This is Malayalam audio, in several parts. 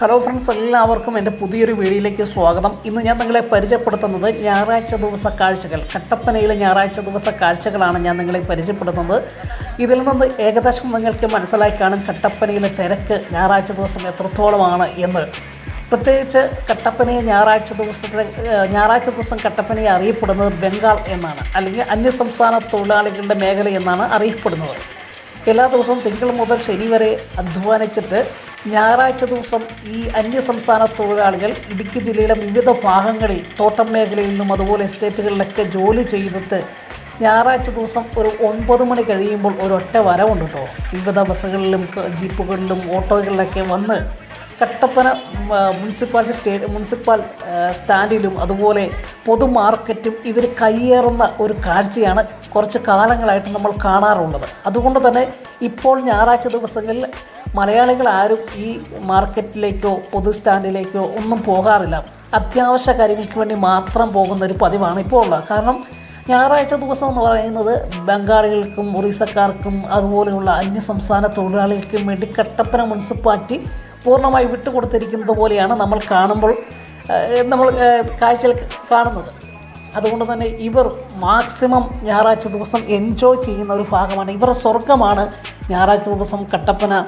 ഹലോ ഫ്രണ്ട്സ് എല്ലാവർക്കും എന്റെ പുതിയൊരു വീഡിയോയിലേക്ക് സ്വാഗതം. ഇന്ന് ഞാൻ നിങ്ങളെ പരിചയപ്പെടുത്തുന്നത് ഞായറാഴ്ച ദിവസ കാഴ്ചകൾ. കട്ടപ്പനയിലെ ഞായറാഴ്ച ദിവസ കാഴ്ചകളാണ് ഞാൻ നിങ്ങളെ പരിചയപ്പെടുത്തുന്നത്. ഇതിൽ നിന്ന് ഏകദേശം നിങ്ങൾക്ക് മനസ്സിലായി കാണും കട്ടപ്പനയിലെ തിരക്ക് ഞായറാഴ്ച ദിവസം എത്രത്തോളമാണ് എന്ന്. പ്രത്യേകിച്ച് കട്ടപ്പനയെ ഞായറാഴ്ച ദിവസത്തെ ഞായറാഴ്ച ദിവസം കട്ടപ്പനയെ അറിയപ്പെടുന്നത് ബംഗാൾ എന്നാണ്. അല്ലെങ്കിൽ അന്യസംസ്ഥാന തൊഴിലാളികളുടെ മേഖല എന്നാണ് അറിയപ്പെടുന്നത്. എല്ലാ ദിവസവും തിങ്കൾ മുതൽ ശനി വരെ അധ്വാനിച്ചിട്ട് ഞായറാഴ്ച ദിവസം ഈ അന്യസംസ്ഥാന തൊഴിലാളികൾ ഇടുക്കി ജില്ലയിലെ വിവിധ ഭാഗങ്ങളിൽ തോട്ടം മേഖലയിൽ നിന്നും അതുപോലെ എസ്റ്റേറ്റുകളിലൊക്കെ ജോലി ചെയ്തിട്ട് ഞായറാഴ്ച ദിവസം ഒരു ഒൻപത് മണി കഴിയുമ്പോൾ ഒരൊറ്റ വരവുണ്ട് കേട്ടോ. വിവിധ ബസ്സുകളിലും ജീപ്പുകളിലും ഓട്ടോകളിലൊക്കെ വന്ന് കട്ടപ്പന മുനിസിപ്പാലിറ്റി സ്റ്റേ മുനിസിപ്പൽ സ്റ്റാൻഡിലും അതുപോലെ പൊതുമാർക്കറ്റും ഇവർ കയ്യേറുന്ന ഒരു കാഴ്ചയാണ് കുറച്ച് കാലങ്ങളായിട്ട് നമ്മൾ കാണാറുള്ളത്. അതുകൊണ്ട് തന്നെ ഇപ്പോൾ ഞായറാഴ്ച ദിവസങ്ങളിൽ മലയാളികൾ ആരും ഈ മാർക്കറ്റിലേക്കോ പൊതു സ്റ്റാൻഡിലേക്കോ ഒന്നും പോകാറില്ല. അത്യാവശ്യ കാര്യങ്ങൾക്ക് വേണ്ടി മാത്രം പോകുന്ന ഒരു പതിവാണ് ഇപ്പോൾ ഉള്ളത്. കാരണം ഞായറാഴ്ച ദിവസം എന്ന് പറയുന്നത് ബംഗാളികൾക്കും ഒറീസക്കാർക്കും അതുപോലെയുള്ള അന്യസംസ്ഥാന തൊഴിലാളികൾക്കും വേണ്ടി കട്ടപ്പന മുനിസിപ്പാലിറ്റി പൂർണമായി വിട്ടുകൊടുത്തിരിക്കുന്നത് പോലെയാണ് നമ്മൾ കാണുമ്പോൾ നമ്മൾ കാഴ്ചയിൽ കാണുന്നത്. അതുകൊണ്ട് തന്നെ ഇവർ മാക്സിമം ഞായറാഴ്ച ദിവസം എൻജോയ് ചെയ്യുന്ന ഒരു ഭാഗമാണ്. ഇവരുടെ സ്വർഗമാണ് ഞായറാഴ്ച ദിവസം കട്ടപ്പന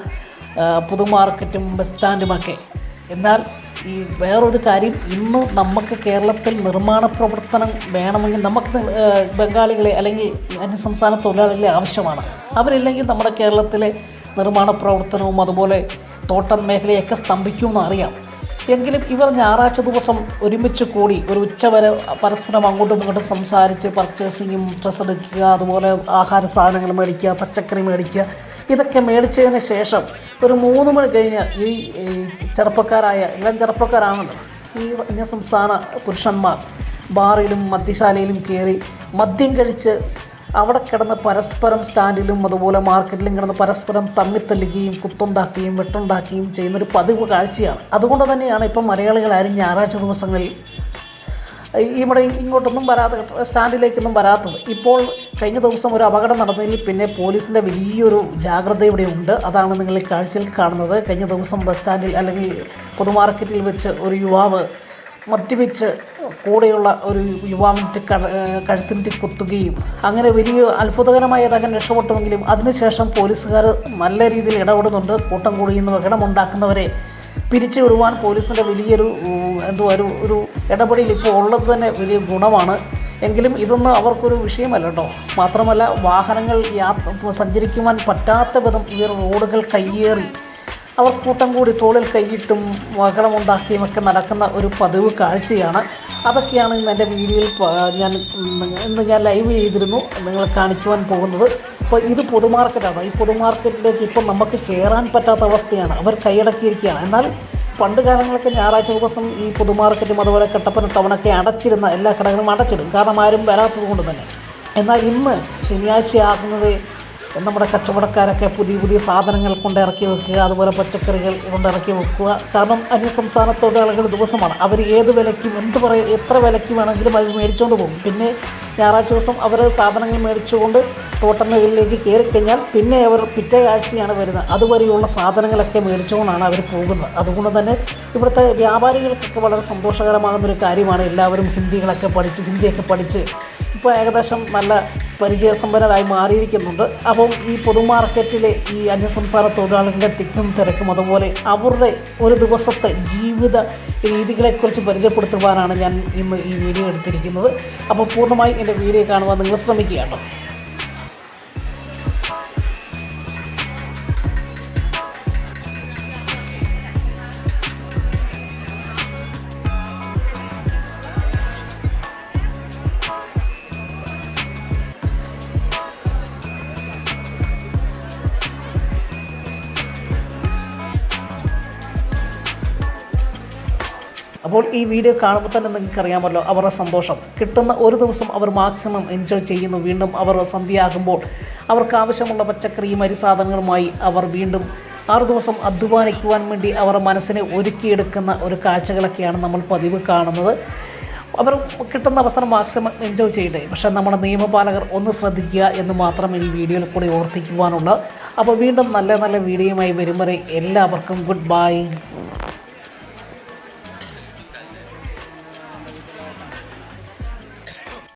പുതു പുതുമാർക്കറ്റും ബസ് സ്റ്റാൻഡുമൊക്കെ എന്നാൽ ഈ വേറൊരു കാര്യം ഇന്ന് നമുക്ക് കേരളത്തിൽ നിർമ്മാണ പ്രവർത്തനം വേണമെങ്കിൽ നമുക്ക് ബംഗാളികളെ അല്ലെങ്കിൽ അന്യസംസ്ഥാന തൊഴിലാളികളെ ആവശ്യമാണ്. അവരില്ലെങ്കിൽ നമ്മുടെ കേരളത്തിലെ നിർമ്മാണ പ്രവർത്തനവും അതുപോലെ തോട്ടം മേഖലയൊക്കെ സ്തംഭിക്കുമെന്ന് അറിയാം. എങ്കിലും ഇവർ ഞായറാഴ്ച ദിവസം ഒരുമിച്ച് കൂടി ഒരു ഉച്ചവരെ പരസ്പരം അങ്ങോട്ടും ഇങ്ങോട്ടും സംസാരിച്ച് പർച്ചേസിങ്ങും ഡ്രസ്സ് എടുക്കുക അതുപോലെ ആഹാര സാധനങ്ങൾ മേടിക്കുക പച്ചക്കറി മേടിക്കുക ഇതൊക്കെ മേടിച്ചതിന് ശേഷം ഒരു മൂന്ന് മണി കഴിഞ്ഞ് ഈ ചെറുപ്പക്കാരായ ഇളം ചെറുപ്പക്കാരാണല്ലോ ഈ അന്യസംസ്ഥാന പുരുഷന്മാർ ബാറിലും മദ്യശാലയിലും കയറി മദ്യം കഴിച്ച് അവിടെ കിടന്ന് പരസ്പരം സ്റ്റാൻഡിലും അതുപോലെ മാർക്കറ്റിലും കിടന്ന് പരസ്പരം തമ്മിത്തല്ലുകയും കുത്തുണ്ടാക്കുകയും വെട്ടുണ്ടാക്കുകയും ചെയ്യുന്നൊരു പതിവ് കാഴ്ചയാണ്. അതുകൊണ്ട് തന്നെയാണ് ഇപ്പം മലയാളികളാരും ഞായറാഴ്ച ദിവസങ്ങളിൽ ഇവിടെ ഇങ്ങോട്ടൊന്നും വരാതെ സ്റ്റാൻഡിലേക്കൊന്നും വരാത്തത്. ഇപ്പോൾ കഴിഞ്ഞ ദിവസം ഒരു അപകടം നടന്നതിൽ പിന്നെ പോലീസിന്റെ വലിയൊരു ജാഗ്രത ഇവിടെ ഉണ്ട്. അതാണ് നിങ്ങൾ ഈ കാഴ്ചയിൽ കാണുന്നത്. കഴിഞ്ഞ ദിവസം ബസ് സ്റ്റാൻഡിൽ അല്ലെങ്കിൽ പൊതുമാർക്കറ്റിൽ വെച്ച് ഒരു യുവാവ് മദ്യപിച്ച് കൂടെയുള്ള ഒരു യുവാവിന്റെ കഴ കഴുത്തിന്റെ കുത്തുകയും അങ്ങനെ വലിയ അത്ഭുതകരമായ അതങ്ങനെ രക്ഷപ്പെട്ടുമെങ്കിലും അതിനുശേഷം പോലീസുകാർ നല്ല രീതിയിൽ ഇടപെടുന്നുണ്ട്. കൂട്ടം കൂടിയുന്ന ബഹളമുണ്ടാക്കുന്നവരെ പിരിച്ചുവിടുവാൻ പോലീസിന്റെ വലിയൊരു എന്തുവാ ഒരു ഒരു ഇടപെടൽ ഇപ്പോൾ ഉള്ളത് തന്നെ വലിയ ഗുണമാണ്. എങ്കിലും ഇതൊന്നും അവർക്കൊരു വിഷയമല്ല കേട്ടോ. മാത്രമല്ല വാഹനങ്ങൾ യാത്ര സഞ്ചരിക്കുവാൻ പറ്റാത്ത വിധം ഇവർ റോഡുകൾ കയ്യേറി അവർ കൂട്ടം കൂടി തോളിൽ കൈയിട്ടും ബഹളമുണ്ടാക്കിയും ഒക്കെ നടക്കുന്ന ഒരു പതിവ് കാഴ്ചയാണ്. അതൊക്കെയാണ് ഇന്ന് എന്റെ വീഡിയോയിൽ ഞാൻ ഇന്ന് ഞാൻ ലൈവ് ചെയ്തിരുന്നു. നിങ്ങൾ കാണിക്കുവാൻ പോകുന്നത്. ഇപ്പോൾ ഇത് പൊതുമാർക്കറ്റാണ്. ഈ പൊതുമാർക്കറ്റിലേക്ക് ഇപ്പം നമുക്ക് കയറാൻ പറ്റാത്ത അവസ്ഥയാണ്. അവർ കൈയടക്കിയിരിക്കുകയാണ്. എന്നാൽ പണ്ട് കാലങ്ങളൊക്കെ ഞായറാഴ്ച ദിവസം ഈ പൊതുമാർക്കറ്റും അതുപോലെ കട്ടപ്പന ടൗണൊക്കെ അടച്ചിരുന്ന എല്ലാ കടകളും അടച്ചിടും. കാരണം ആരും വരാത്തത് കൊണ്ട് തന്നെ. എന്നാൽ ഇന്ന് ശനിയാഴ്ചയാകുന്നത് നമ്മുടെ കച്ചവടക്കാരൊക്കെ പുതിയ പുതിയ സാധനങ്ങൾ കൊണ്ട് ഇറക്കി വെക്കുക അതുപോലെ പച്ചക്കറികൾ കൊണ്ട് ഇറക്കി വെക്കുക. കാരണം അന്യസംസ്ഥാന തൊഴിലാളികൾ ദിവസമാണ്. അവർ ഏത് വിലയ്ക്കും എന്ത് പറയും എത്ര വിലയ്ക്ക് വേണമെങ്കിലും അവർ മേടിച്ചുകൊണ്ട് പോകും. പിന്നെ ഞായറാഴ്ച ദിവസം അവർ സാധനങ്ങൾ മേടിച്ചുകൊണ്ട് തോട്ടങ്ങളിലേക്ക് കയറിക്കഴിഞ്ഞാൽ കഴിഞ്ഞാൽ പിന്നെ അവർ പിറ്റേ ആഴ്ചയാണ് വരുന്നത്. അതുവരെയുള്ള സാധനങ്ങളൊക്കെ മേടിച്ചുകൊണ്ടാണ് അവർ പോകുന്നത്. അതുകൊണ്ട് തന്നെ ഇവിടുത്തെ വ്യാപാരികൾക്കൊക്കെ വളരെ സന്തോഷകരമാകുന്നൊരു കാര്യമാണ് എല്ലാവരും ഹിന്ദികളൊക്കെ പഠിച്ച് ഹിന്ദിയൊക്കെ പഠിച്ച്. ഇപ്പോൾ ഏകദേശം നല്ല പരിചയസമ്പന്നരായി മാറിയിരിക്കുന്നുണ്ട്. അപ്പം ഈ പൊതുമാർക്കറ്റിലെ ഈ അന്യസംസ്ഥാന തൊഴിലാളികളുടെ തിക്കും തിരക്കും അതുപോലെ അവരുടെ ഒരു ദിവസത്തെ ജീവിത രീതികളെക്കുറിച്ച് പരിചയപ്പെടുത്തുവാനാണ് ഞാൻ ഇന്ന് ഈ വീഡിയോ എടുത്തിരിക്കുന്നത്. അപ്പോൾ പൂർണമായും എന്റെ വീഡിയോ കാണുവാൻ നിങ്ങൾ ശ്രമിക്കുക കേട്ടോ. അപ്പോൾ ഈ വീഡിയോ കാണുമ്പോൾ തന്നെ നിങ്ങൾക്ക് അറിയാമല്ലോ അവരുടെ സന്തോഷം. കിട്ടുന്ന ഒരു ദിവസം അവർ മാക്സിമം എൻജോയ് ചെയ്യുന്നു. വീണ്ടും അവർ സന്ധ്യയാകുമ്പോൾ അവർക്ക് ആവശ്യമുള്ള പച്ചക്കറിയും അരിസാധനങ്ങളുമായി അവർ വീണ്ടും ആറു ദിവസം അധ്വാനിക്കുവാൻ വേണ്ടി അവരുടെ മനസ്സിനെ ഒരുക്കിയെടുക്കുന്ന ഒരു കാഴ്ചകളൊക്കെയാണ് നമ്മൾ പതിവ് കാണുന്നത്. അവർ കിട്ടുന്ന അവസരം മാക്സിമം എൻജോയ് ചെയ്യട്ടെ. പക്ഷേ നമ്മുടെ നിയമപാലകർ ഒന്ന് ശ്രദ്ധിക്കുക എന്ന് മാത്രം ഈ വീഡിയോയിൽ കൂടി ഓർത്തിക്കുവാനുള്ളത് അപ്പോൾ വീണ്ടും നല്ല നല്ല വീഡിയോയുമായി വരും വരെ എല്ലാവർക്കും ഗുഡ് ബൈ